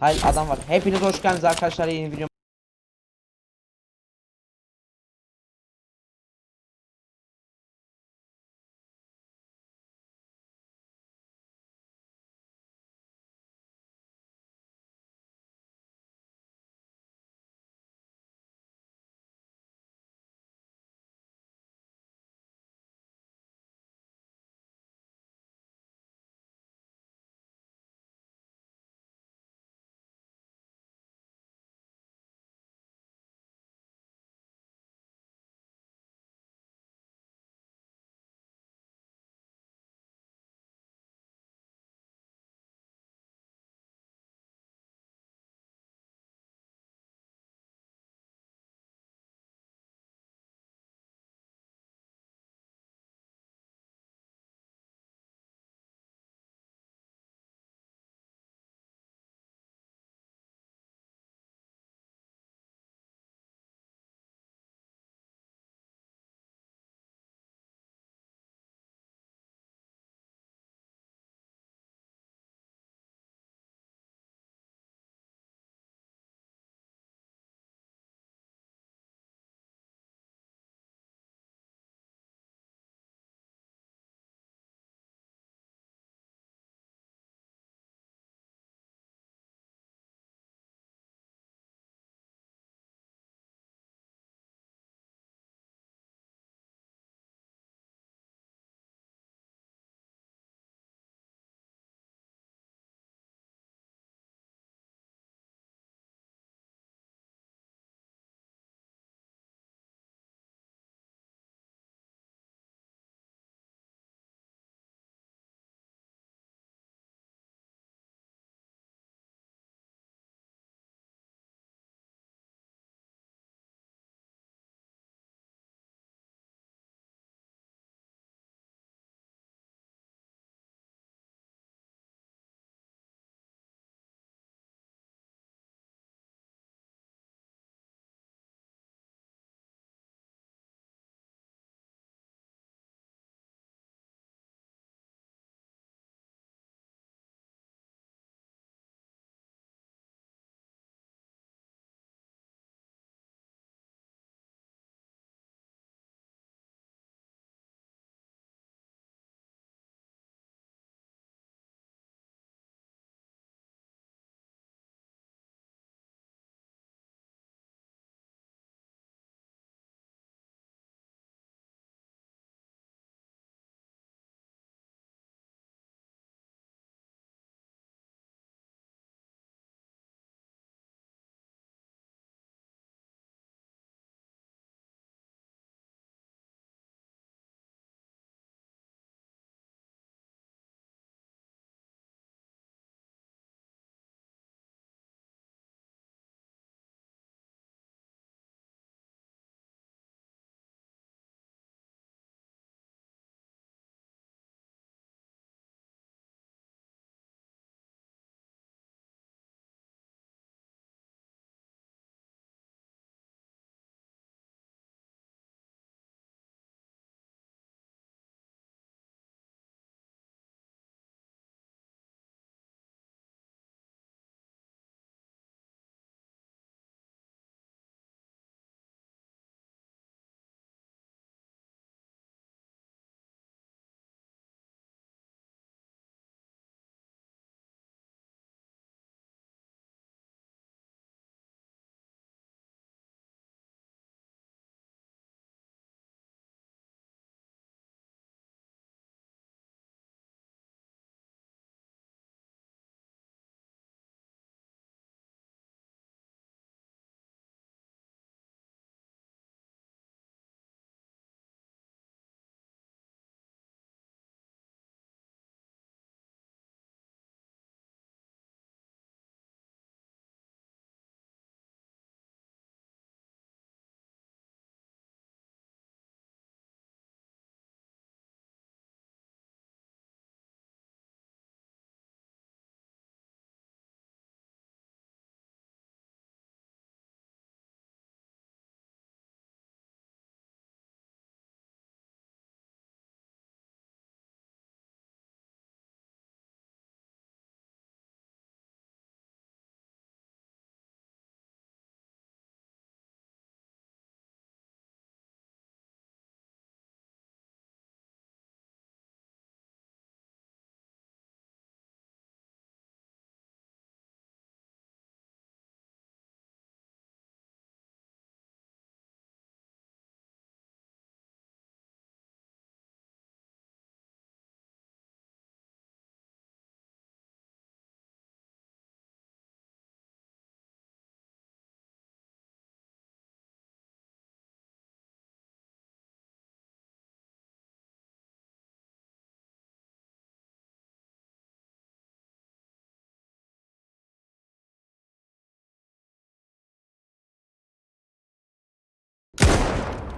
Hayır adam var. Hepiniz hoş geldiniz arkadaşlar yeni video.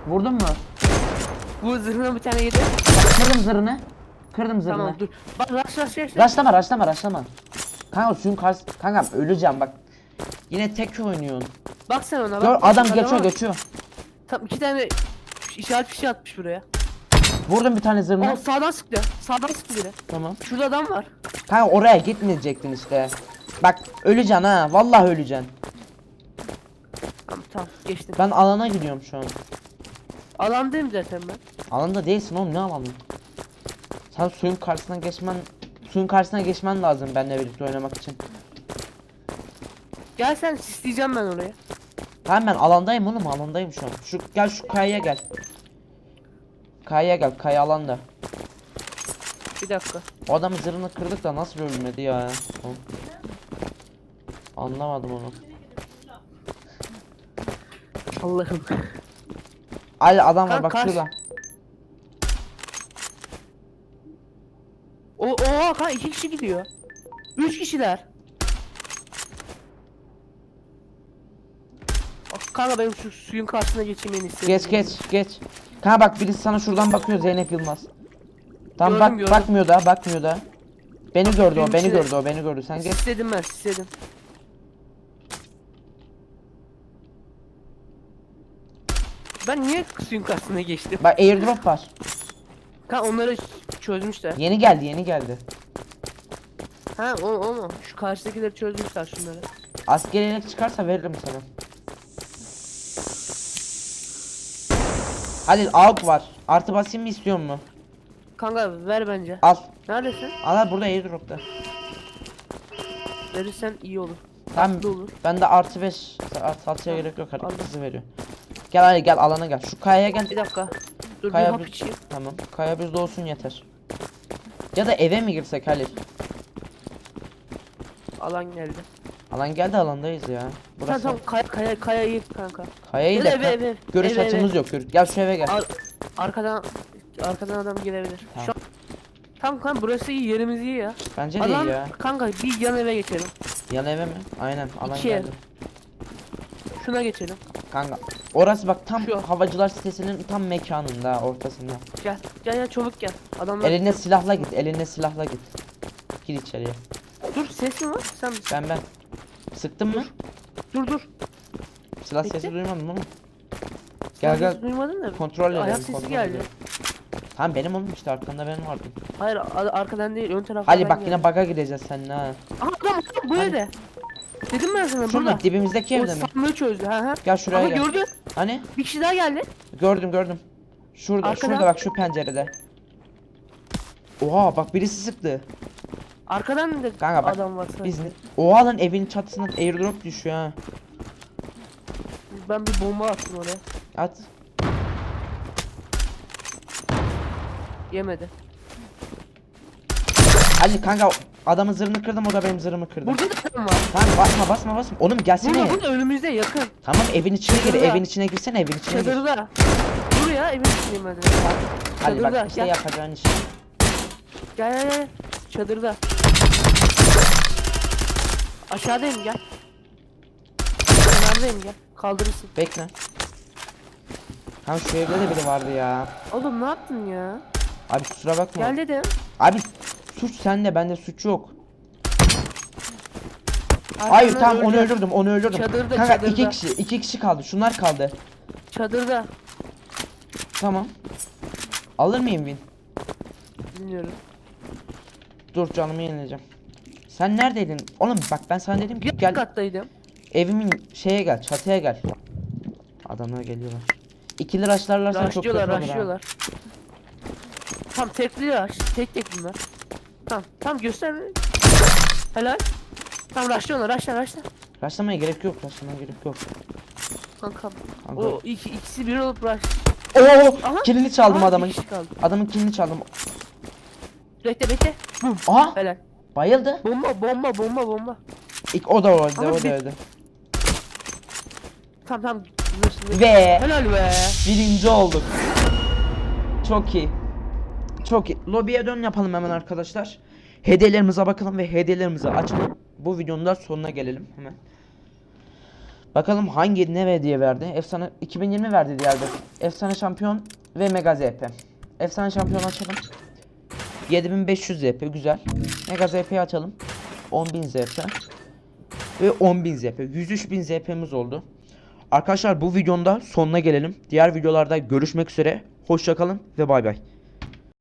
Vurdun mu? Bu zırhına bir tane yedi. Kırdım zırhını. Kırdım zırhını. Tamam dur. Bak rush rush rush. Raşlama raşlama raşlama. Kanka suyun karşı... Kankam öleceğim bak. Yine tek oynuyorsun. Bak sen ona bak. Gör adam Adama geçiyor bak. geçiyor. Tam iki tane işaret fişi atmış buraya. Vurdum bir tane zırhını. O sağdan sıktı. Sağdan sıktı biri. Tamam. Şurada adam var. Kanka oraya gitmeyecektin işte. Bak öleceksin ha. Vallahi öleceksin. Tamam tamam geçtim. Ben alana gidiyorum şu an. Alandayım zaten ben. Alanda değilsin oğlum ne alanı? Sen suyun karşısına geçmen suyun karşısına geçmen lazım benimle birlikte oynamak için. Gel sen sisleyeceğim ben oraya. Tamam ben alandayım oğlum alandayım şu an. Şu gel şu kayaya gel. Kayaya gel kaya alanda. Bir dakika. O adamın zırhını kırdık da nasıl ölmedi ya? O. Anlamadım onu. Allah'ım. Ali adam var Kanka, bak kaç- şurada. O oha kan iki kişi gidiyor. Üç kişiler. Kanka benim şu suyun karşısına geçeyim en iyisi. Geç geç geç. Kanka bak birisi sana şuradan bakıyor Zeynep Yılmaz. Tam Gördüm, bak gördüm. bakmıyor da bakmıyor da. Beni gördü o Benim beni içine- gördü o beni gördü sen geç. Sisledim ben sisledim. Ben niye suyun karşısına geçtim? Bak airdrop var. Kan onları çözmüşler. Yeni geldi yeni geldi. Ha o o mu? Şu karşıdakileri çözmüşler şunları. Askeriyelik çıkarsa veririm sana. Halil AWP var. Artı basayım mı istiyor mu? Kanka ver bence. Al. Neredesin? Al al burada airdropta. Verirsen iyi olur. Tamam. Tatlı olur. Bende artı 5 artı 6'ya gerek yok artık hızı veriyor. Gel hadi gel alana gel. Şu kayaya gel. Bir dakika. Dur Kaya bir hap bir- içeyim. Tamam. Kaya bizde olsun yeter. Ya da eve mi girsek Halil? Alan geldi. Alan geldi alandayız ya. Tamam Burası tamam kaya kaya kaya iyi kanka. kayayı da eve, ka- eve, görüş eve, açımız yok. Gör- Gel şu eve gel. Ar arkadan arkadan adam gelebilir. Tamam. Şu an... Tamam kanka burası iyi yerimiz iyi ya. Bence de Adam iyi ya. kanka bir yan eve geçelim. Yan eve mi? Aynen alan İki ev. geldi. Şuna geçelim. Kanka orası bak tam Şu. havacılar sitesinin tam mekanında ortasında. Gel. Gel gel çabuk gel. Adamlar Eline silahla git. Eline silahla git. Gir içeriye. dur ses mi var? Sen misin? Ben ben. Sıktın mı? Dur dur. Silah Peki. sesi duymadın mı? Sen Gel gel. Duymadın da. Kontrol edelim. Ayak sesi kontrol geldi. edelim. Tamam benim oğlum işte arkanda benim vardı. Hayır arkadan değil ön taraftan. Ali bak yine bug'a gireceğiz seninle ha. Aha adam bu evde. Dedim ben sana Şurada burada. dibimizdeki O evde mi? sandığı çözdü. Ha ha. Gel şuraya Ama gel. gördün. Hani? Bir kişi daha geldi. Gördüm gördüm. Şurada Arkada. şurada bak şu pencerede. Oha bak birisi sıktı. Arkadan da Kanka bak, adam var. Biz Oha lan evin çatısından airdrop düşüyor ha. Ben bir bomba attım oraya. At. Yemedi. Ali kanka adamın zırhını kırdım o da benim zırhımı kırdı. Burada da adam var. Tamam basma basma basma. Oğlum gelsene. Burada burada önümüzde yakın. Tamam evin içine gir. Çadırda. Evin içine girsene evin içine gir. Çadırda. Buraya evin içindeyim hadi. Ali Çadırda. bak işte Gel. yapacağın iş. Gel gel gel. Çadırda. Aşağıdayım gel. Kenardayım gel. Kaldırırsın. Bekle. Tam şu evde de biri vardı ya. Oğlum ne yaptın ya? Abi kusura bakma. Gel dedim. Abi suç sende bende suç yok. Hayır tamam onu öldü. öldürdüm onu öldürdüm. Çadırda, Kanka çadırda. iki kişi iki kişi kaldı şunlar kaldı. Çadırda. Tamam. Alır mıyım win? Bilmiyorum. Dur canımı yenileceğim. Sen neredeydin? Oğlum bak ben sana dedim ki gel kattaydım. evimin şeye gel çatıya gel. Adamlar geliyorlar. İkili raşlarlarsa çok kötü olur Raşlıyorlar ha. raşlıyorlar. Tam tekli raş. Tek tek bunlar. Tamam tamam göster. Helal. Tamam raşlıyorlar raşla raşla. Raşlamaya gerek yok raşlamaya gerek yok. Kanka. Kanka. O iki, ikisi bir olup raş. Oo Aha. kilini çaldım Aha, adamın. bir kişi kaldı. Adamın kilini çaldım. Bekle bekle. Aha Helal. bayıldı. Bomba bomba bomba bomba. İlk o da öldü Ama o da bir- öldü. Tamam tamam. Ve Helal be. birinci olduk. Çok iyi. Çok iyi. Lobiye dön yapalım hemen arkadaşlar. Hediyelerimize bakalım ve hediyelerimizi açalım. Bu videonun da sonuna gelelim hemen. Bakalım hangi ne ve diye verdi. Efsane 2020 verdi diğerde. Efsane şampiyon ve mega ZP. Efsane şampiyon açalım. 7500 ZP güzel. Mega ZP'yi açalım. 10000 ZP. Ve 10000 ZP. 103000 ZP'miz oldu. Arkadaşlar bu videonun da sonuna gelelim. Diğer videolarda görüşmek üzere. Hoşçakalın ve bay bay.